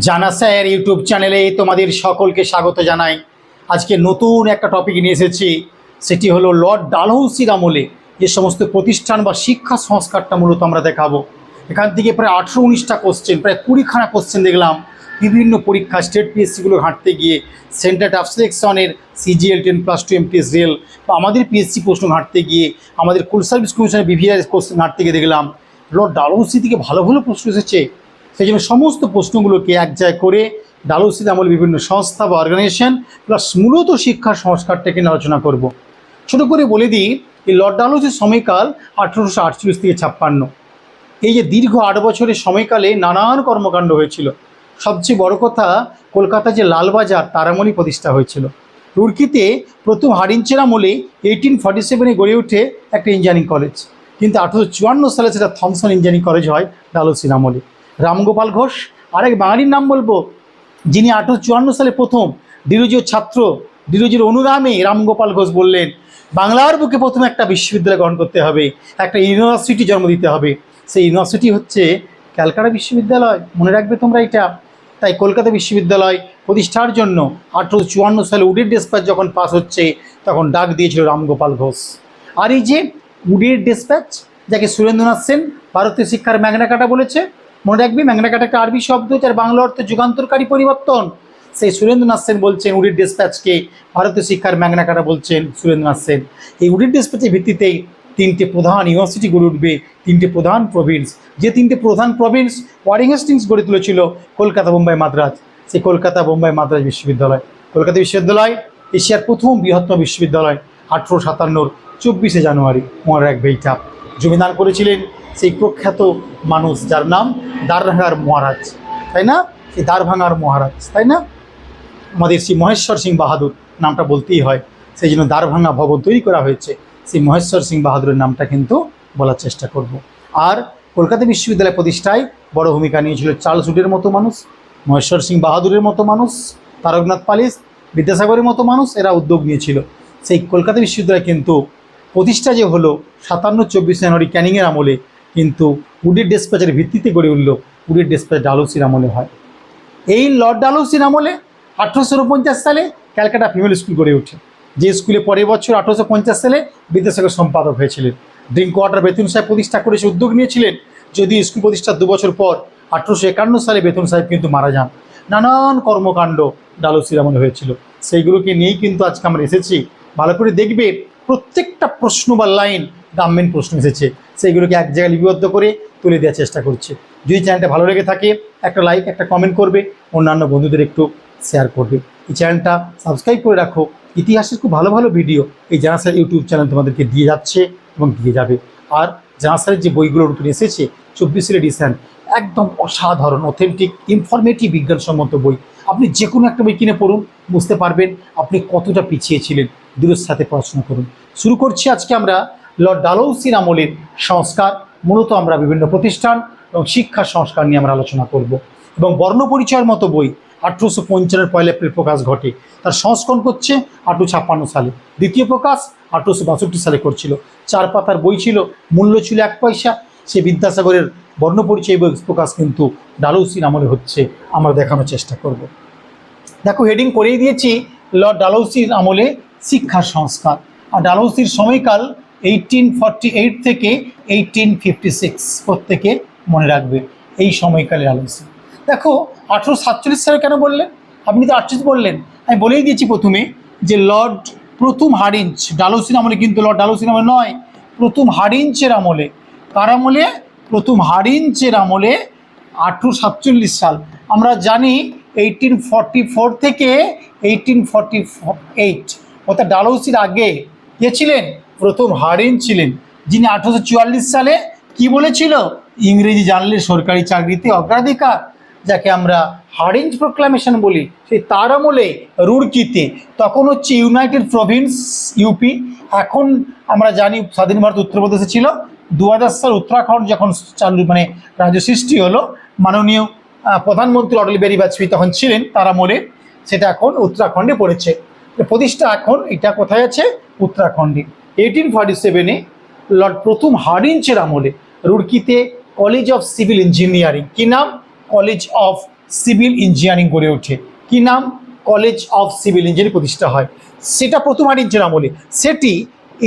জানা sir, YouTube চ্যানেলে তোমাদের সকলকে স্বাগত জানাই। আজকে নতুন একটা টপিক নিয়ে এসেছি, সেটি হলো লর্ড ডালহৌসির আমলে যে সমস্ত প্রতিষ্ঠান বা শিক্ষা সংস্কারটা মূলত আমরা দেখাবো। এখান থেকে প্রায় আঠেরো উনিশটা কোশ্চেন প্রায় কুড়িখানা কোশ্চেন দেখলাম। বিভিন্ন পরীক্ষা স্টেট পিএসসিগুলো ঘাঁটতে গিয়ে centre of সিলেকশনের CGL ten plus two M MPS rail বা আমাদের পিএসসি প্রশ্ন ঘাঁটতে গিয়ে, আমাদের কুল সার্ভিস কমিশনের বিভিআর কোশ্চেন ঘাঁটতে গিয়ে দেখলাম। লর্ড ডালহৌসি থেকে ভালো ভালো প্রশ্ন এসেছে। সেই জন্য সমস্ত প্রশ্নগুলোকে এক জায়গায় করে ডালহৌসির আমলে বিভিন্ন সংস্থা বা অর্গানাইজেশন প্লাস মূলত শিক্ষা সংস্কারটাকে নিয়ে আলোচনা করব। ছোট করে বলে দিই, এই লর্ড ডালহৌসির সময়কাল আঠেরোশো আটচল্লিশ থেকে ছাপ্পান্ন। এই যে দীর্ঘ আট বছরের সময়কালে নানান কর্মকাণ্ড হয়েছিল। সবচেয়ে বড় কথা, কলকাতা যে লালবাজার তারামণি প্রতিষ্ঠা হয়েছিল। রুড়কিতে প্রথম হারিঞ্চের আমলে এইটিন ফর্টি সেভেনে গড়ে ওঠে একটা ইঞ্জিনিয়ারিং কলেজ কিন্তু আঠেরোশো চুয়ান্ন সালে সেটা থমসন ইঞ্জিনিয়ারিং কলেজ হয় ডালহৌসির আমলে। রামগোপাল ঘোষ। আরেক বাঙালির নাম বলব, যিনি আঠেরোশো চুয়ান্ন সালে প্রথম ডিরোজির ছাত্র ডিরুজির অনুগামী রামগোপাল ঘোষ বললেন, বাংলার বুকে প্রথমে একটা বিশ্ববিদ্যালয় গ্রহণ করতে হবে, একটা ইউনিভার্সিটি জন্ম দিতে হবে। সেই ইউনিভার্সিটি হচ্ছে ক্যালকাটা বিশ্ববিদ্যালয়, মনে রাখবে তোমরা এটা। তাই কলকাতা বিশ্ববিদ্যালয় প্রতিষ্ঠার জন্য আঠেরোশো চুয়ান্ন সালে উডের ডেসপ্যাচ যখন পাস হচ্ছে, তখন ডাক দিয়েছিল রামগোপাল ঘোষ। আর এই যে উডের ডেসপ্যাচ, যাকে সুরেন্দ্রনাথ সেন ভারতীয় শিক্ষার ম্যাগনাকাটা বলেছে মনে রাখবি ম্যাগনাকাটা একটা আরবি শব্দ, যার বাংলা অর্থে যুগান্তরকারী পরিবর্তন। সেই সুরেন্দ্রনাথ সেন বলছেন, উডির ডেসপ্যাচকে ভারতীয় শিক্ষার ম্যাগনাকাটা বলছেন সুরেন্দ্রনাথ সেন। এই উডির ডেসপ্যাচের ভিত্তিতেই তিনটে প্রধান ইউনিভার্সিটি গড়ে উঠবে, তিনটে প্রধান প্রভিন্স যে তিনটে প্রধান প্রভিন্স ওয়ারিং হেস্টিংস গড়ে তুলেছিল কলকাতা বোম্বাই মাদ্রাজ। সেই কলকাতা বোম্বাই মাদ্রাজ বিশ্ববিদ্যালয়। কলকাতা বিশ্ববিদ্যালয়, এশিয়ার প্রথম বৃহত্তম বিশ্ববিদ্যালয় আঠেরো সাতান্নর চব্বিশে জানুয়ারি। মনে রাখবে এইটা। জমিদান করেছিলেন সেই প্রখ্যাত মানুষ যার নাম দ্বারভাঙার মহারাজ, তাই না? সেই দ্বারভাঙার মহারাজ, তাই না? আমাদের শ্রী মহেশ্বর সিং বাহাদুর নামটা বলতেই হয়, সেই জন্য দ্বারভাঙা ভবন তৈরি করা হয়েছে। সেই মহেশ্বর সিং বাহাদুরের নামটা কিন্তু বলার চেষ্টা করব। আর কলকাতা বিশ্ববিদ্যালয় প্রতিষ্ঠায় বড় ভূমিকা নিয়েছিল চার্লস উডের মতো মানুষ, মহেশ্বর সিং বাহাদুরের মতো মানুষ, তারকনাথ পালিস, বিদ্যাসাগরের মতো মানুষ এরা উদ্যোগ নিয়েছিল। সেই কলকাতা বিশ্ববিদ্যালয় কিন্তু প্রতিষ্ঠা যে হলো, সাতান্ন চব্বিশ জানুয়ারি ক্যানিংয়ের আমলে কিন্তু উডের ডেসপ্যাচের ভিত্তিতে গড়ে উঠল উডের ডেসপ্যাচ ডালৌসির আমলে হয়। এই লর্ড ডালৌসির আমলে আঠেরোশো সালে ক্যালকাটা ফিমেল স্কুল গড়ে ওঠে। যে স্কুলে পরের বছর আঠেরোশো পঞ্চাশ সালে বিদ্যাসাগর সম্পাদক হয়েছিলেন। ড্রিঙ্ক ওয়াটার বেতন সাহেব প্রতিষ্ঠা করে সে উদ্যোগ নিয়েছিলেন। যদি স্কুল প্রতিষ্ঠার দু বছর পর আঠেরোশো একান্ন সালে বেতন সাহেব কিন্তু মারা যান। নানান কর্মকাণ্ড ডালৌসির আমলে হয়েছিল। সেইগুলোকে নিয়েই কিন্তু আজকে আমরা এসেছি। ভালো করে দেখবে প্রত্যেকটা প্রশ্ন বা লাইন গাভমেন্ট প্রশ্ন এসেছে। সেইগুলোকে এক জায়গায় লিপিবদ্ধ করে তুলে দেওয়ার চেষ্টা করছে। যদি চ্যানেলটা ভালো লেগে থাকে, একটা লাইক একটা কমেন্ট করবে, অন্যান্য বন্ধুদের একটু শেয়ার করবে। এই চ্যানেলটা সাবস্ক্রাইব করে রাখো। ইতিহাসের খুব ভালো ভালো ভিডিও এই জানাসার ইউটিউব চ্যানেল তোমাদেরকে দিয়ে যাচ্ছে এবং দিয়ে যাবে। আর জানাসারের যে বইগুলো নতুন এসেছে চব্বিশের এডিশন একদম অসাধারণ অথেন্টিক ইনফরমেটিভ বিজ্ঞানসম্মত বই। আপনি যে কোনো একটা বই কিনে পড়ুন, বুঝতে পারবেন আপনি কতটা পিছিয়ে ছিলেন। দূরের সাথে পড়াশোনা করুন। শুরু করছি আজকে আমরা লর্ড ডালৌসির আমলের সংস্কার। মূলত আমরা বিভিন্ন প্রতিষ্ঠান এবং শিক্ষা সংস্কার নিয়ে আমরা আলোচনা করব। এবং বর্ণ পরিচয়ের মতো বই আঠেরোশো পঞ্চান্নের পয়লা এপ্রিল প্রকাশ ঘটে। তার সংস্করণ করছে আঠেরো ছাপ্পান্ন সালে। দ্বিতীয় প্রকাশ আঠেরোশো বাষট্টি সালে করছিল। চার পাতার বই ছিল, মূল্য ছিল এক পয়সা। সে বিদ্যাসাগরের বর্ণ পরিচয় বই প্রকাশ কিন্তু ডালৌসির আমলে হচ্ছে। আমরা দেখানোর চেষ্টা করব। দেখো হেডিং করেই দিয়েছি, লর্ড ডালৌসির আমলে শিক্ষা সংস্কার। আর ডালৌসির সময়কাল এইটিন ফর্টি এইট থেকে এইটিন ফিফটি সিক্স প্রত্যেকে মনে রাখবে এই সময়কালে ডালৌসি দেখো আঠেরো সাতচল্লিশ সালে কেন বললেন আপনি তো আটচল্লিশ বললেন। আমি বলেই দিয়েছি প্রথমে যে লর্ড প্রথম হারিঞ্চ ডালৌসির আমলে কিন্তু লর্ড ডালৌসির আমলে নয়, প্রথম হারিঞ্চের আমলে। কার আমলে? প্রথম হারিঞ্চের আমলে আঠেরো সাতচল্লিশ সাল। আমরা জানি এইটিন ফর্টি ফোর থেকে এইটিন ফর্টি এইট অর্থাৎ ডালহৌসির আগে কে ছিলেন? প্রথম হারিন ছিলেন, যিনি আঠারোশো চুয়াল্লিশ সালে কি বলেছিল? ইংরেজি জানলে সরকারি চাকরিতে অগ্রাধিকার, যাকে আমরা হারিঞ্জ প্রোক্লামেশন বলি, সেই তার আমলে রুড়কিতে তখন হচ্ছে ইউনাইটেড প্রভিন্স ইউপি এখন আমরা জানি স্বাধীন ভারত উত্তরপ্রদেশে ছিল। দু হাজার সাল উত্তরাখণ্ড যখন চালু মানে রাজ্য সৃষ্টি হলো, মাননীয় প্রধানমন্ত্রী অটল বিহারী বাজপেয়ী তখন ছিলেন তার আমলে। সেটা এখন উত্তরাখণ্ডে পড়েছে। প্রতিষ্ঠা এখন, এটা কোথায় আছে? উত্তরাখণ্ডে। এইটিন ফর্টি সেভেনে লর্ড প্রথম হার্ডিঞ্চের আমলে রুড়কিতে কলেজ অফ সিভিল ইঞ্জিনিয়ারিং, কি নাম? কলেজ অফ সিভিল ইঞ্জিনিয়ারিং গড়ে ওঠে। কি নাম? কলেজ অফ সিভিল ইঞ্জিনিয়ারিং প্রতিষ্ঠা হয়। সেটা প্রথম আরিঞ্জের আমলে। সেটি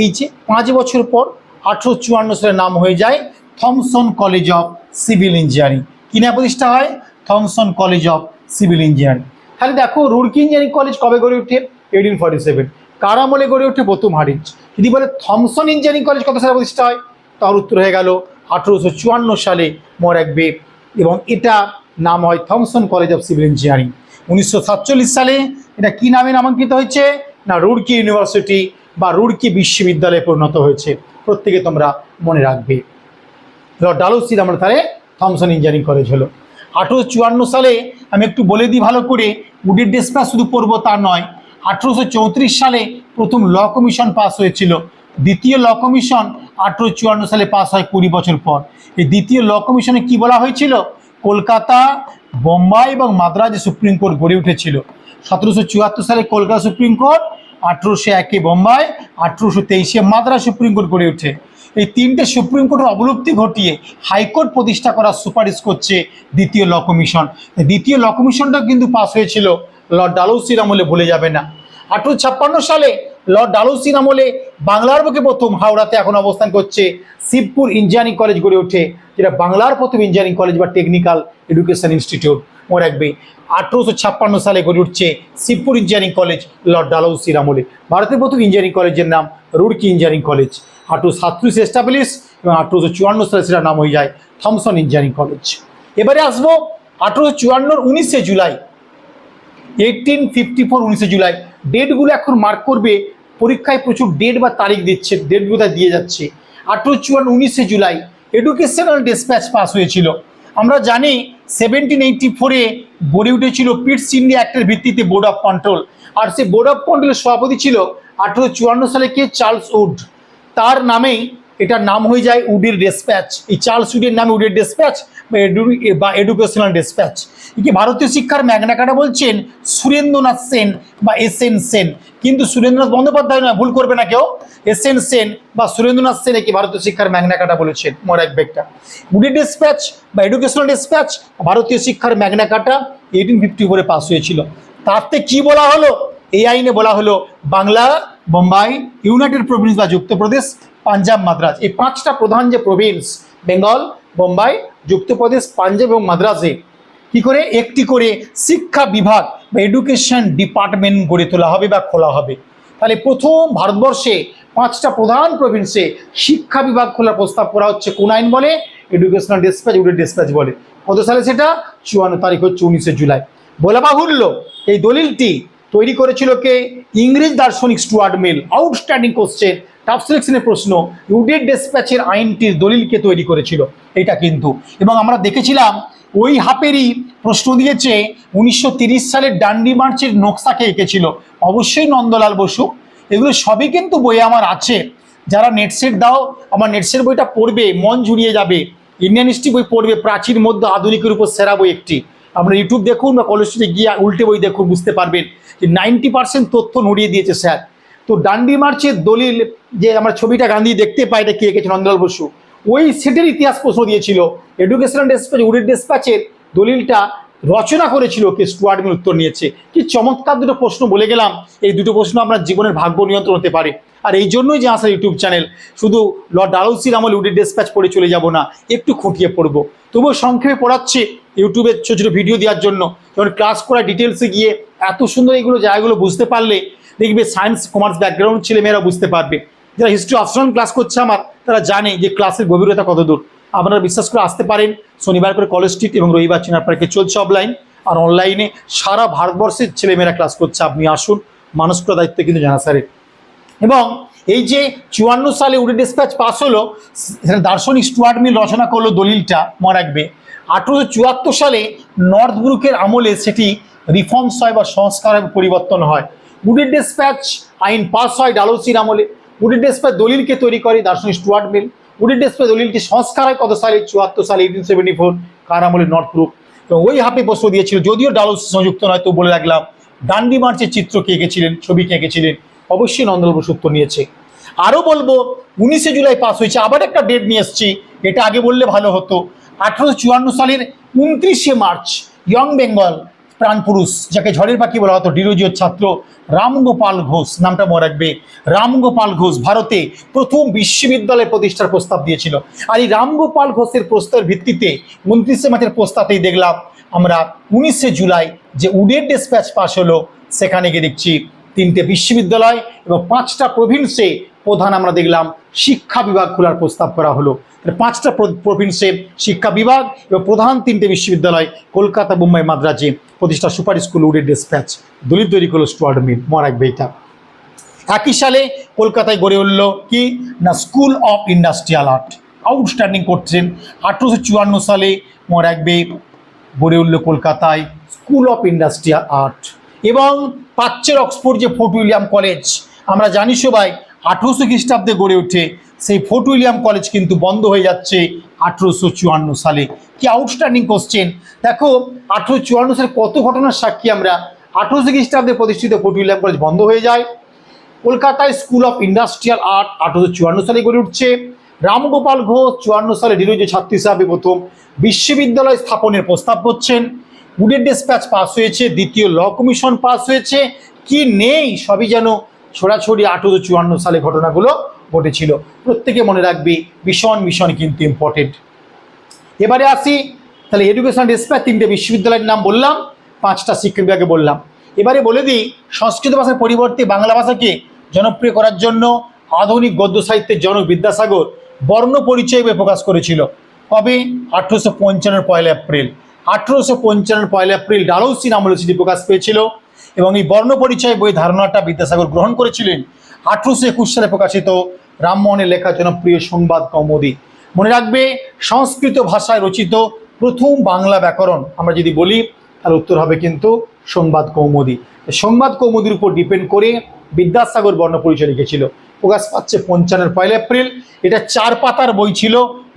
এই যে পাঁচ বছর পর আঠেরো চুয়ান্ন সালে নাম হয়ে যায় Thomson college of civil engineering. কি নামে প্রতিষ্ঠা হয়? Thomson college of civil engineering. তাহলে দেখো রুড়কি ইঞ্জিনিয়ারিং কলেজ কবে গড়ে ওঠে? এইটিন ফর্টি সেভেন কার আমলে গড়ে ওঠে প্রথম হারিঞ্জ যদি বলে থমসন ইঞ্জিনিয়ারিং কলেজ কত সালে প্রতিষ্ঠা হয়? তার উত্তর হয়ে গেল আঠেরোশো চুয়ান্ন সালে মর রাখবে এবং এটা নাম হয় Thomson college of civil engineering. উনিশশো সাতচল্লিশ সালে এটা কি নামে নামাঙ্কিত হয়েছে? না, রুড়কি ইউনিভার্সিটি বা রুড়কি বিশ্ববিদ্যালয়ে পরিণত হয়েছে। প্রত্যেকে তোমরা মনে রাখবে। লর্ড ডালহৌসির আমরা তাহলে থমসন ইঞ্জিনিয়ারিং কলেজ হলো। আঠেরোশো চুয়ান্ন সালে আমি একটু বলে দিই ভালো করে। উডের ডেসপা শুধু পড়ব তা নয় আঠেরোশো চৌত্রিশ সালে প্রথম ল কমিশন পাস হয়েছিল। দ্বিতীয় ল কমিশন আঠেরোশো চুয়ান্ন সালে পাস হয় কুড়ি বছর পর। এই দ্বিতীয় ল কমিশনে কি বলা হয়েছিল? কলকাতা, বোম্বাই এবং মাদ্রাজে সুপ্রিম কোর্ট গড়ে উঠেছিল। সতেরোশো চুয়াত্তর সালে কলকাতা সুপ্রিম কোর্ট, আঠেরোশো একে বোম্বাই, আঠেরোশো তেইশে মাদ্রাজ সুপ্রিম কোর্ট গড়ে ওঠে এই তিনটে সুপ্রিম কোর্টের অবলুপ্তি ঘটিয়ে হাইকোর্ট প্রতিষ্ঠা করার সুপারিশ করছে দ্বিতীয় ল কমিশন। দ্বিতীয় ল কমিশনটাও কিন্তু পাস হয়েছিল লর্ড ডালৌসির আমলে ভুলে যাবে না। আঠেরোশো ছাপ্পান্ন সালে লর্ড ডালৌসির আমলে বাংলার বুকে প্রথম হাওড়াতে এখন অবস্থান করছে শিবপুর ইঞ্জিনিয়ারিং কলেজ গড়ে ওঠে, যেটা বাংলার প্রথম ইঞ্জিনিয়ারিং কলেজ বা টেকনিক্যাল এডুকেশন ইনস্টিটিউট। মনে রাখবে, আঠেরোশো ছাপ্পান্ন সালে গড়ে উঠছে শিবপুর ইঞ্জিনিয়ারিং কলেজ লর্ড ডালৌসির আমলে। ভারতের প্রথম ইঞ্জিনিয়ারিং কলেজের নাম রুড়কি ইঞ্জিনিয়ারিং কলেজ। আঠেরোশো সাতত্রিশে এস্টাবলিশ এবং আঠেরোশো চুয়ান্ন সালে সেটার নাম হয়ে যায় থমসন ইঞ্জিনিয়ারিং কলেজ। এবারে আসব আঠেরোশো চুয়ান্নর উনিশে জুলাই। এইটিন ফিফটি ফোর উনিশে জুলাই। ডেটগুলো এখন মার্ক করবে, পরীক্ষায় প্রচুর ডেট বা তারিখ দিচ্ছে ডেটগুলো দিয়ে যাচ্ছে। আঠেরো চুয়ান্ন, উনিশে জুলাই এডুকেশনাল ডিসপ্যাচ পাস হয়েছিল। আমরা জানি সেভেন্টিন এইটটি ফোরে গড়ে উঠেছিল পিটস ইন্ডিয়া অ্যাক্টের ভিত্তিতে বোর্ড অফ কন্ট্রোল আর সেই বোর্ড অফ কন্ট্রোলের সভাপতি ছিল আঠেরো চুয়ান্ন সালে কে? চার্লস উড তার নামেই এটার নাম হয়ে যায় উডের ডেসপ্যাচ এই চার্লস উডের নামে উডের ডেসপ্যাচ বা এডুকেশনাল ডেসপ্যাচ একে ভারতীয় শিক্ষার ম্যাগনাকাটা বলছেন সুরেন্দ্রনাথ সেন বা এস এন সেন। কিন্তু সুরেন্দ্রনাথ বন্দ্যোপাধ্যায় নয়, ভুল করবে না কেউ। এস এন সেন বা সুরেন্দ্রনাথ সেন একে ভারতীয় শিক্ষার ম্যাগনাকাটা বলেছেন মর এক ব্যক্তা উডের ডেসপ্যাচ বা এডুকেশনাল ডেসপ্যাচ, ভারতীয় শিক্ষার ম্যাগনাকাটা এইটিন ফিফটি ফোরে পাস হয়েছিল। তাতে কি বলা হলো? এই আইনে বলা হলো, বাংলা, বোম্বাই, ইউনাইটেড প্রভিন্স বা যুক্তপ্রদেশ, পাঞ্জাব, মাদ্রাজ। এই পাঁচটা প্রধান যে প্রভিন্স বেঙ্গল, বোম্বাই, যুক্তপ্রদেশ, পাঞ্জাব এবং মাদ্রাজে কি করে? একটি করে শিক্ষা বিভাগ বা এডুকেশন ডিপার্টমেন্ট গড়ে তোলা হবে বা খোলা হবে। তাহলে প্রথম ভারতবর্ষে পাঁচটা প্রধান প্রভিন্সে শিক্ষা বিভাগ খোলার প্রস্তাব করা হচ্ছে। কোন আইন বলে? এডুকেশনাল ডিসপ্যাচ উডের ডিসপ্যাচ বলে। কত সালে সেটা? চুয়ান্ন তারিখ হচ্ছে উনিশে জুলাই। বলা বাহুল্য, এই দলিলটি তৈরি করেছিল কে? ইংরেজ দার্শনিক Stuart Mill. Outstanding question tough সিলেকশনের প্রশ্ন ইউডেড ডেসপ্যাচের আইনটির দলিলকে তৈরি করেছিল। এটা কিন্তু। এবং আমরা দেখেছিলাম, ওই হাপেরই প্রশ্ন দিয়েছে, উনিশশো সালের ডান্ডি মার্চের নকশাকে এঁকেছিল? অবশ্যই নন্দলাল বসু। এগুলো সবই কিন্তু বইয়ে আমার আছে। যারা নেটসেট দাও, আমার নেটসের বইটা পড়বে, মন জুড়িয়ে যাবে। ইন্ডিয়ান হিস্ট্রি বই পড়বে প্রাচীর মধ্যে আধুনিকের উপর সেরা বই একটি। আমরা ইউটিউব দেখুন বা কলেজ স্ট্রিটে গিয়ে উল্টে বই দেখুন, বুঝতে পারবেন যে নাইনটি পার্সেন্ট তথ্য নড়িয়ে দিয়েছে স্যার। তো ডান্ডি মার্চের দলিল, যে আমরা ছবিটা গান্ধী দেখতে পাই, এটা কে এঁকেছে নন্দলাল বসু? ওই সেটের ইতিহাস প্রশ্ন দিয়েছিল। এডুকেশনাল ডেসপ্যাচ উডের ডেসপ্যাচের দলিলটা রচনা করেছিল কে স্টুয়ার্ট মিল উত্তর নিয়েছে। কি চমৎকার দুটো প্রশ্ন বলে গেলাম। এই দুটো প্রশ্ন আপনার জীবনের ভাগ্য নিয়ন্ত্রণ হতে পারে। আর এই জন্যই যে আসার ইউটিউব চ্যানেল, শুধু লর্ড ডালৌসির আমল উডের ডেসপ্যাচ পড়ে চলে যাব না, একটু খুঁটিয়ে পড়ব। তবুও সংক্ষেপে পড়াচ্ছে ইউটিউবে ছোটো ছোটো ভিডিও দেওয়ার জন্য। যখন ক্লাস করা ডিটেলসে গিয়ে এত সুন্দর এগুলো জায়গাগুলো বুঝতে পারলে দেখবে সায়েন্স কমার্স ব্যাকগ্রাউন্ড ছেলেমেয়েরা বুঝতে পারবে। যারা হিস্ট্রি অপশনাল ক্লাস করছে আমার, তারা জানে যে ক্লাসের গভীরতা কত দূর। আপনারা বিশ্বাস করে আসতে পারেন। শনিবার করে কলেজ স্ট্রিট এবং রবিবার চিনার পার্কে চলছে অফলাইন আর অনলাইনে সারা ভারতবর্ষের ছেলেমেয়েরা ক্লাস করছে। আপনি আসুন মানুষকে দায়িত্ব কিন্তু জানা স্যারের এবং এই যে চুয়ান্ন সালে উডে ডিসপ্যাচ পাস হলো দার্শনিক স্টুয়ার্ট মিল রচনা করল দলিলটা, মনে রাখবে। আঠেরোশো চুয়াত্তর সালে নর্থ ব্রুকের আমলে সেটি রিফর্মস হয় বা সংস্কার পরিবর্তন হয়। উডের ডিসপ্যাচ আইন পাস হয় ডালৌসির আমলে। উডের ডিসপ্যাচ দলিলকে তৈরি করে দার্শনিক স্টুয়ার্ট মিল। উডের ডিসপ্যাচ দলিলটি সংস্কার হয় কত সালে? চুয়াত্তর সালে এইটিন সেভেন্টি ফোর কার আমলে নর্থ ব্রুক এবং ওই হাফে প্রশ্ন দিয়েছিল, যদিও ডালৌসি সংযুক্ত নয় তো বলে রাখলাম, ডান্ডি মার্চের চিত্র কে এঁকেছিলেন, ছবি কে এঁকেছিলেন, অবশ্যই নন্দলাল বসু উত্তর নিয়েছে। আরও বলব, উনিশে জুলাই পাস হয়েছে, আবার একটা ডেট নিয়ে এসেছি, এটা আগে বললে ভালো হতো, আঠারোশো চুয়ান্ন সালের উনত্রিশে মার্চ, ইয়ং বেঙ্গল প্রাণপুরুষ যাকে ঝড়ের পাখি বলা হতো ডিরোজিওর ছাত্র রামগোপাল ঘোষ, নামটা মনে রাখবে, রামগোপাল ঘোষ ভারতে প্রথম বিশ্ববিদ্যালয় প্রতিষ্ঠার প্রস্তাব দিয়েছিল। আর এই রামগোপাল ঘোষের প্রস্তাবের ভিত্তিতে উনত্রিশে মাসের প্রস্তাবতেই দেখলাম আমরা উনিশে জুলাই যে উডের ডেসপ্যাচ পাস হলো, সেখানে গিয়ে দেখছি তিনটে বিশ্ববিদ্যালয় এবং পাঁচটা প্রভিন্সে প্রধান আমরা দেখলাম, শিক্ষা বিভাগ খোলার প্রস্তাব করা হলো। পাঁচটা প্র- প্রভিন্সে শিক্ষা বিভাগ এবং প্রধান তিনটে বিশ্ববিদ্যালয়, কলকাতা, মুম্বাই, মাদ্রাজে প্রতিষ্ঠা সুপার স্কুল উডের ডেসপ্যাচ দলিত তৈরি করল স্টুয়ার্ড মিল মনে রাখবে এটা একই সালে কলকাতায় গড়ে উঠল কি? না, school of industrial art. Outstanding করছেন আঠেরোশো চুয়ান্ন সালে মনে রাখবে গড়ে উঠল কলকাতায় স্কুল অফ ইন্ডাস্ট্রিয়াল আর্ট। এবং প্রাচ্যের অক্সফোর্ড যে ফোর্ট উইলিয়াম কলেজ, আমরা জানি সবাই আঠেরোশো খ্রিস্টাব্দে গড়ে ওঠে সেই ফোর্ট উইলিয়াম কলেজ কিন্তু বন্ধ হয়ে যাচ্ছে আঠেরোশো চুয়ান্ন সালে। কি আউটস্ট্যান্ডিং কোশ্চেন দেখো, আঠেরোশো চুয়ান্ন সালে কত ঘটনার সাক্ষী আমরা? আঠেরোশো খ্রিস্টাব্দে প্রতিষ্ঠিত ফোর্ট উইলিয়াম কলেজ বন্ধ হয়ে যায়। কলকাতায় স্কুল অফ ইন্ডাস্ট্রিয়াল আর্ট আঠারোশো চুয়ান্ন সালে গড়ে উঠছে। রামগোপাল ঘোষ চুয়ান্ন সালে ডিরোজি ছাত্র হিসাবে প্রথম বিশ্ববিদ্যালয় স্থাপনের প্রস্তাব করছেন। উডের ডেসপ্যাচ পাস হয়েছে, দ্বিতীয় ল কমিশন পাস হয়েছে। কি নেই, সবই যেন ছড়াছড়ি আঠেরোশো চুয়ান্ন সালে ঘটনাগুলো ঘটেছিল। প্রত্যেকে মনে রাখবে ভীষণ ভীষণ কিন্তু ইম্পর্টেন্ট এবারে আসি, তাহলে এডুকেশন ডেসপ্যাচ তিনটে বিশ্ববিদ্যালয়ের নাম বললাম, পাঁচটা শিক্ষা বিভাগে বললাম। এবারে বলে দিই, সংস্কৃত ভাষার পরিবর্তে বাংলা ভাষাকে জনপ্রিয় করার জন্য আধুনিক গদ্য সাহিত্যের জনক বিদ্যাসাগর বর্ণ পরিচয় প্রকাশ করেছিল। কবে? আঠেরোশো পঞ্চান্নের পয়লা এপ্রিল। আঠেরোশো পঞ্চান্নের পয়লা এপ্রিল ডালৌসি নামলে সেটি প্রকাশ পেয়েছিল। এবং এই বর্ণ পরিচয় বই ধারণাটা বিদ্যাসাগর গ্রহণ করেছিলেন আঠেরোশো একুশ সালে প্রকাশিত রামমোহনের লেখা জনপ্রিয় সংবাদ কৌমুদী। মনে রাখবে, সংস্কৃত ভাষায় রচিত প্রথম বাংলা ব্যাকরণ, আমরা যদি বলি তাহলে উত্তর হবে কিন্তু সংবাদ কৌমুদী। সংবাদ কৌমুদীর উপর ডিপেন্ড করে বিদ্যাসাগর বর্ণ পরিচয় লিখেছিল। প্রকাশ পাচ্ছে পঞ্চানের পয়লা এপ্রিল। এটা চার পাতার বই ছিল,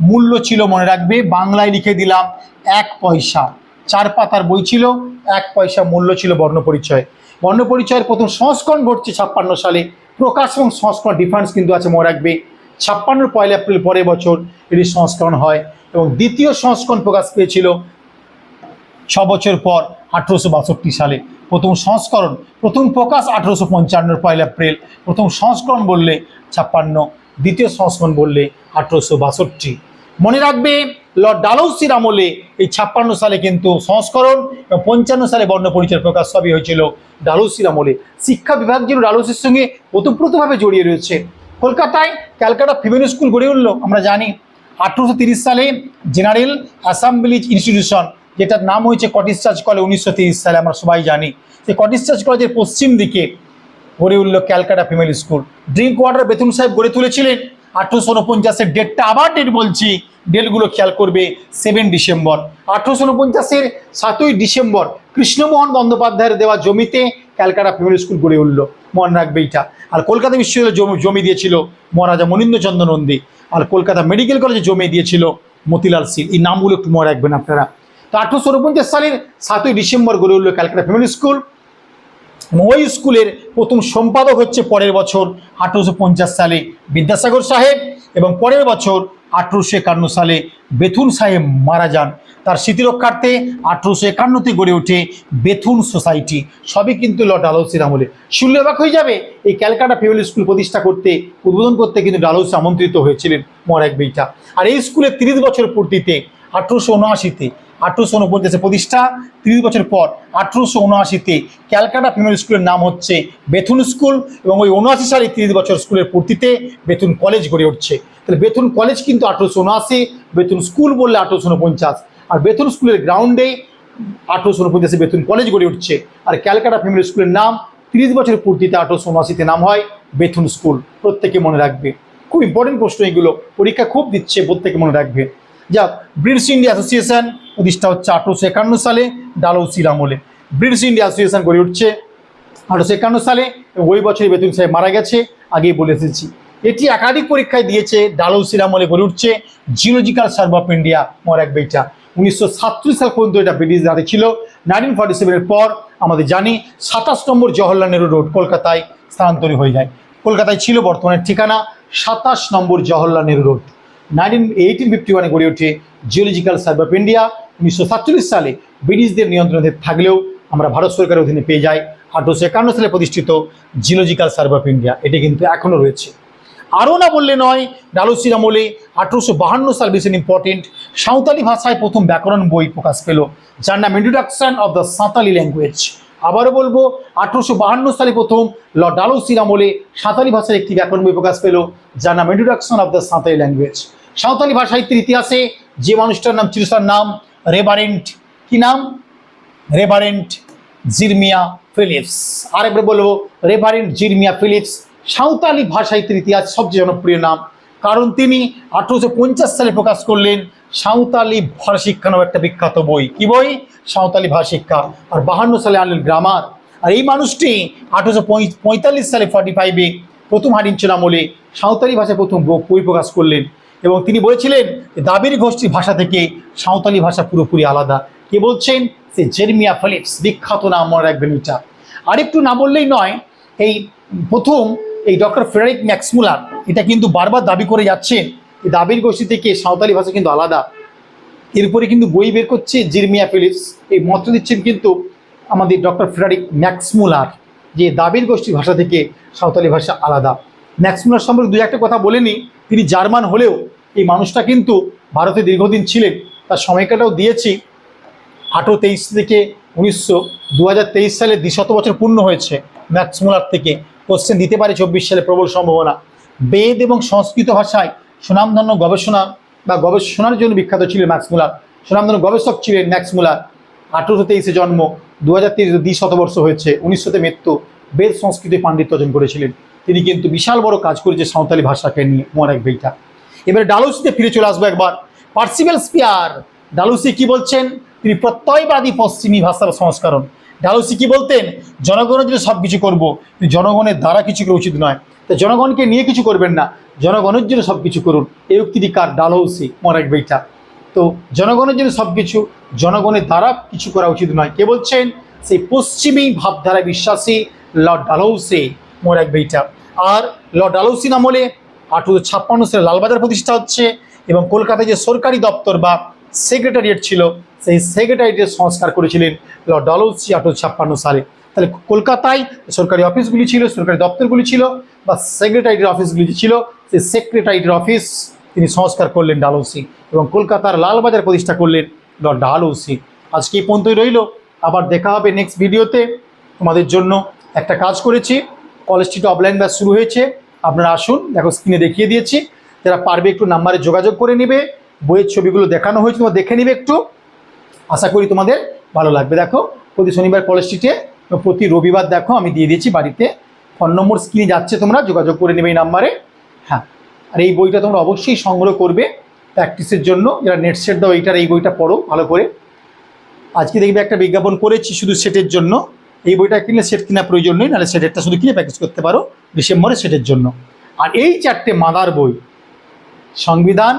মূল্য ছিল, মনে রাখবে, বাংলায় লিখে দিলাম এক পয়সা। চার পাতার বই ছিল, এক পয়সা মূল্য ছিল বর্ণ পরিচয় বর্ণ পরিচয়ের প্রথম সংস্করণ ঘটছে ছাপ্পান্ন সালে। প্রকাশ এবং সংস্করণ ডিফারেন্স কিন্তু আছে মনে রাখবে। ছাপ্পান্নর পয়লা এপ্রিল পরের বছর এটি সংস্করণ হয় এবং দ্বিতীয় সংস্করণ প্রকাশ পেয়েছিল ছ বছর পর, আঠেরোশো বাষট্টি সালে। প্রথম সংস্করণ, প্রথম প্রকাশ আঠেরোশো পঞ্চান্নর পয়লা এপ্রিল। প্রথম সংস্করণ বললে ছাপ্পান্ন, দ্বিতীয় সংস্করণ বললে আঠেরোশো বাষট্টি। মনে রাখবে লর্ড ডালৌসির আমলে এই ছাপ্পান্ন সালে কিন্তু সংস্করণ এবং পঞ্চান্ন সালে বর্ণ পরিচয় প্রকাশ সবই হয়েছিল ডালৌসির আমলে। শিক্ষা বিভাগ যেন ডালৌসির সঙ্গে ওতপ্রোতভাবে জড়িয়ে রয়েছে। কলকাতায় ক্যালকাটা ফিমেল স্কুল গড়ে উঠল, আমরা জানি। আঠেরোশো সালে জেনারেল অ্যাসেম্বলিজ ইনস্টিটিউশন, যেটার নাম হয়েছে কটিস চার্চ কলেজ, উনিশশো তিরিশ সালে আমরা সবাই জানি। সেই কটিস চার্চ কলেজের পশ্চিম দিকে গড়ে উঠল Calcutta female school. Drink water বেতন সাহেব গড়ে তুলেছিলেন। আঠেরোশো উনপঞ্চাশের ডেটটা আবার ডেট বলছি। ডেটগুলো খেয়াল করবে সেভেন ডিসেম্বর। আঠেরোশো উনপঞ্চাশের সাতই ডিসেম্বর কৃষ্ণমোহন বন্দ্যোপাধ্যায়ের দেওয়া জমিতে ক্যালকাটা ফিমেল স্কুল গড়ে উঠল। মনে রাখবে এটা। আর কলকাতা বিশ্ববিদ্যালয় জমি জমি দিয়েছিল মহারাজা মনীন্দ্রচন্দ্র নন্দী। আর কলকাতা মেডিকেল কলেজে জমি দিয়েছিল মতিলাল সিং। এই নামগুলো একটু মনে রাখবেন আপনারা। তো আঠেরোশো উনপঞ্চাশ সালের সাতই ডিসেম্বর গড়ে উঠল ক্যালকাটা ফিমেল স্কুল। ওই স্কুলের প্রথম সম্পাদক হচ্ছে পরের বছর আঠেরোশো পঞ্চাশ সালে বিদ্যাসাগর সাহেব এবং পরের বছর আঠেরোশো একান্ন সালে বেথুন সাহেব মারা যান। তার স্মৃতিরক্ষার্থে আঠেরোশো একান্নতে গড়ে ওঠে বেথুন সোসাইটি। সবই কিন্তু লর্ড ডালহৌসির আমলে। শুনলে অবাক হয়ে যাবে, এই ক্যালকাটা ফিমেল স্কুল প্রতিষ্ঠা করতে, উদ্বোধন করতে কিন্তু ডালহৌসি আমন্ত্রিত হয়েছিলেন মরাক বেইটা আর এই স্কুলের তিরিশ বছর পূর্তিতে আঠেরোশো উনআশিতে, আঠেরোশো উনপঞ্চাশে প্রতিষ্ঠা, তিরিশ বছর পর আঠেরোশো উনআশিতে ক্যালকাটা ফিমেল স্কুলের নাম হচ্ছে বেথুন স্কুল এবং ওই উনআশি সালে তিরিশ বছর স্কুলের পূর্তিতে বেথুন কলেজ গড়ে উঠছে। তাহলে বেথুন কলেজ কিন্তু আঠেরোশো উনআশি, বেথুন স্কুল বললে আঠেরোশো উনপঞ্চাশ। আর বেথুন স্কুলের গ্রাউন্ডে আঠেরোশো উনপঞ্চাশে বেথুন কলেজ গড়ে উঠছে। আর ক্যালকাটা ফিমেল স্কুলের নাম তিরিশ বছর পূর্তিতে আঠেরোশো উনআশিতে নাম হয় বেথুন স্কুল। প্রত্যেকে মনে রাখবে। খুব ইম্পর্টেন্ট প্রশ্ন এগুলো। পরীক্ষা খুব দিচ্ছে, প্রত্যেকে মনে রাখবে। যাক, ব্রিটিশ ইন্ডিয়া অ্যাসোসিয়েশন প্রতিষ্ঠা হচ্ছে আঠেরোশো একান্ন সালে ডালৌসির আমলে ব্রিটিশ ইন্ডিয়া অ্যাসোসিয়েশন গড়ে উঠছে আঠারোশো একান্ন সালে ওই বছরই বেতন সাহেব মারা গেছে, আগেই বলে এসেছি। এটি একাধিক পরীক্ষায় দিয়েছে ডালৌসির আমলে গড়ে উঠছে, জিওলজিক্যাল সার্ভ অফ ইন্ডিয়া, মর এক বেইটা। উনিশশো সাল পর্যন্ত এটা ব্রিটিশ হাতে ছিল। নাইনটিন ফর্টি সেভেনের পর, আমাদের জানি, সাতাশ নম্বর জওহরলাল নেহরু রোড কলকাতায় স্থানান্তরিত হয়ে যায়। কলকাতায় ছিল বর্তমানের ঠিকানা, সাতাশ নম্বর Jawaharlal Nehru road. Nineteen eighteen fifty ওয়ানে গড়ে ওঠে জিওলজিক্যাল সার্ভ অফ ইন্ডিয়া। উনিশশো সাতচল্লিশ সালে ব্রিটিশদের নিয়ন্ত্রণে থাকলেও আমরা ভারত সরকারের অধীনে পেয়ে যাই আঠারোশো একান্ন সালে প্রতিষ্ঠিত জিওলজিক্যাল সার্ভে অফ ইন্ডিয়া। এটি কিন্তু এখনও রয়েছে। আরও না বললে নয় ডালুসির আমলে আঠারোশো বাহান্ন সাল ভীষণ ইম্পর্টেন্ট সাঁওতালি ভাষায় প্রথম ব্যাকরণ বই প্রকাশ পেল, যার নাম introduction of the Santali language আবারও বলব, আঠারোশো বাহান্ন সালে প্রথম ল ডালুসির আমলে সাঁতালি ভাষার একটি ব্যাকরণ বই প্রকাশ পেল, যার নাম introduction of the Santali language Santali ভাষা সাহিত্যের ইতিহাসে যে মানুষটার নাম তার নাম, রেবারেন্ট, কি নাম? Reverend Jeremiah Phillips. আরেকবার বলব রেভারেন্ট জিরমিয়া ফিলিপস, সাঁওতালি ভাষা সাহিত্যের ইতিহাস সবচেয়ে জনপ্রিয় নাম। কারণ তিনি আঠেরোশো পঞ্চাশ সালে প্রকাশ করলেন সাঁওতালি ভাষা শিক্ষা নামে একটা বিখ্যাত বই। কি বই? সাঁওতালি ভাষা শিক্ষা। আর বাহান্ন সালে আনলেন গ্রামার। আর এই মানুষটি আঠেরোশো পঁয়তাল্লিশ সালে ফর্টি ফাইভে প্রথম হারিঞ্চন আমলে সাঁওতালি ভাষায় প্রথম বই প্রকাশ করলেন। এবং তিনি বলেছিলেন যে দাবির গোষ্ঠীর ভাষা থেকে সাঁওতালি ভাষা পুরোপুরি আলাদা। কে বলছেন? সে জেরমিয়া ফিলিপস, বিখ্যাত নাম মনে রাখবেন এটা। আরেকটু না বললেই নয়, এই প্রথম এই ডক্টর ফ্রেডারিক ম্যাক্সমুলার, এটা কিন্তু বারবার দাবি করে যাচ্ছেন দাবির গোষ্ঠী থেকে সাঁওতালি ভাষা কিন্তু আলাদা। এরপরে কিন্তু বই বের করছে জিরমিয়া ফিলিপস। এই মত দিচ্ছেন কিন্তু আমাদের ডক্টর ফ্রেডারিক ম্যাক্সমুলার যে দাবির গোষ্ঠীর ভাষা থেকে সাঁওতালি ভাষা আলাদা। ম্যাক্সমুলার সম্পর্কে দু একটা কথা বলেনি। তিনি জার্মান হলেও এই মানুষটা কিন্তু ভারতে দীর্ঘদিন ছিলেন। তার সময়কাটাও দিয়েছি। আঠেরো তেইশ থেকে উনিশশো দু সালে দ্বিশত বছর পূর্ণ হয়েছে ম্যাক্সমুলার থেকে। কোশ্চেন দিতে পারে চব্বিশ সালে প্রবল সম্ভাবনা। বেদ এবং সংস্কৃত ভাষায় সুনামধন্য গবেষণা বা গবেষণার জন্য বিখ্যাত ছিলেন ম্যাক্সমুলার সুনামধন্য গবেষক ছিলেন ম্যাক্সমুলার আঠেরোশো তেইশে জন্ম দু হাজার তেইশে দ্বিশতবর্ষ হয়েছে, উনিশশোতে মৃত্যু। বেদ, সংস্কৃতি, পাণ্ডিত্য অর্জন করেছিলেন। তিনি কিন্তু বিশাল বড় কাজ করেছে সাঁওতালি ভাষাকে নিয়ে রাখবে এইটা এবারে ডালুসিতে ফিরে চলে আসব একবার। পার্সিভেল স্পিয়ার ডালুসি কি বলছেন? তিনি প্রত্যয়বাদী পশ্চিমী ভাষার সংস্করণ। ডালুসি কি বলতেন? জনগণের জন্য সব কিছু করব জনগণের দ্বারা কিছু করা উচিত নয়। তো জনগণকে নিয়ে কিছু করবেন না, জনগণের জন্য সব কিছু করুন। এই উক্তিটি কার? ডালহৌসি মনে রাখবে এইটা তো জনগণের জন্য সব কিছু জনগণের দ্বারা কিছু করা উচিত নয়। কে বলছেন? সেই পশ্চিমী ভাবধারা বিশ্বাসী লর্ড ডালহৌসি। মনে রাখবে এইটা আর লর্ড ডালহৌসি আমলে আঠেরোশো ছাপ্পান্ন সালে লালবাজার প্রতিষ্ঠা হচ্ছে এবং কলকাতায় যে সরকারি দপ্তর বা সেক্রেটারিয়েট ছিল, সেই সেক্রেটারিয়েটের সংস্কার করেছিলেন লর্ড ডালহৌসি আঠেরোশো ছাপ্পান্ন সালে। তাহলে কলকাতায় সরকারি অফিসগুলি ছিল, সরকারি দপ্তরগুলি ছিল বা সেক্রেটারিয়েটের অফিসগুলি ছিল, সেই সেক্রেটারিয়েটের অফিস তিনি সংস্কার করলেন ডালহৌসি এবং কলকাতার লালবাজার প্রতিষ্ঠা করলেন লর্ড ডালহৌসি আজকে এই পর্যন্তই রইল। আবার দেখা হবে নেক্সট ভিডিওতে তোমাদের জন্য একটা কাজ করেছি। কলেজ স্ট্রিট অফলাইন ব্যাচ শুরু হয়েছে। আপনারা আসুন, দেখো স্ক্রিনে দেখিয়ে দিয়েছি। যারা পারবে একটু নাম্বারে যোগাযোগ করে নেবে, বইয়ের ছবিগুলো দেখানো হয়েছে, তোমরা দেখে নিবে একটু। আশা করি তোমাদের ভালো লাগবে। দেখো, প্রতি শনিবার কলেজ স্ট্রিটে প্রতি রবিবার দেখো, আমি দিয়ে দিয়েছি বাড়িতে। ফোন নম্বর স্ক্রিনে যাচ্ছে তোমরা, যোগাযোগ করে নেবে এই নাম্বারে হ্যাঁ আর এই বইটা তোমরা অবশ্যই সংগ্রহ করবে প্র্যাকটিসের জন্য। যারা নেট সেট দাও, এইটার, এই বইটা পড়ো ভালো করে। আজকে দেখবে একটা বিজ্ঞাপন করেছি শুধু সেটের জন্য। এই বইটা কিনলে সেট কেনার প্রয়োজন নেই, নাহলে সেটেরটা শুধু কিনে প্র্যাকটিস করতে পারো ডিসেম্বরে সেটের জন্য। আর এই চারটে মাদার বই, সংবিধান,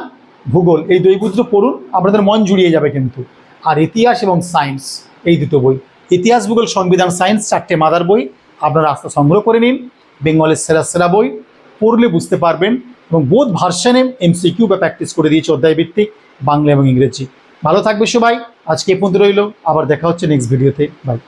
ভূগোল, এই দুই পুত্র পড়ুন, আপনাদের মন জুড়িয়ে যাবে কিন্তু। আর ইতিহাস এবং সায়েন্স, এই দুটো বই। ইতিহাস, ভূগোল, সংবিধান, সায়েন্স চারটে মাদার বই, আপনারা আস্তে সংগ্রহ করে নিন। বেঙ্গলের সেরা সেরা বই, পড়লে বুঝতে পারবেন এবং বোধ ভার্সানে এমসিকিউ বা প্র্যাকটিস করে দিয়েছে অধ্যায় ভিত্তিক বাংলা এবং ইংরেজি। ভালো থাকবে সবাই, আজকে এ পর্যন্ত রইল, আবার দেখা হচ্ছে নেক্সট ভিডিওতে বাই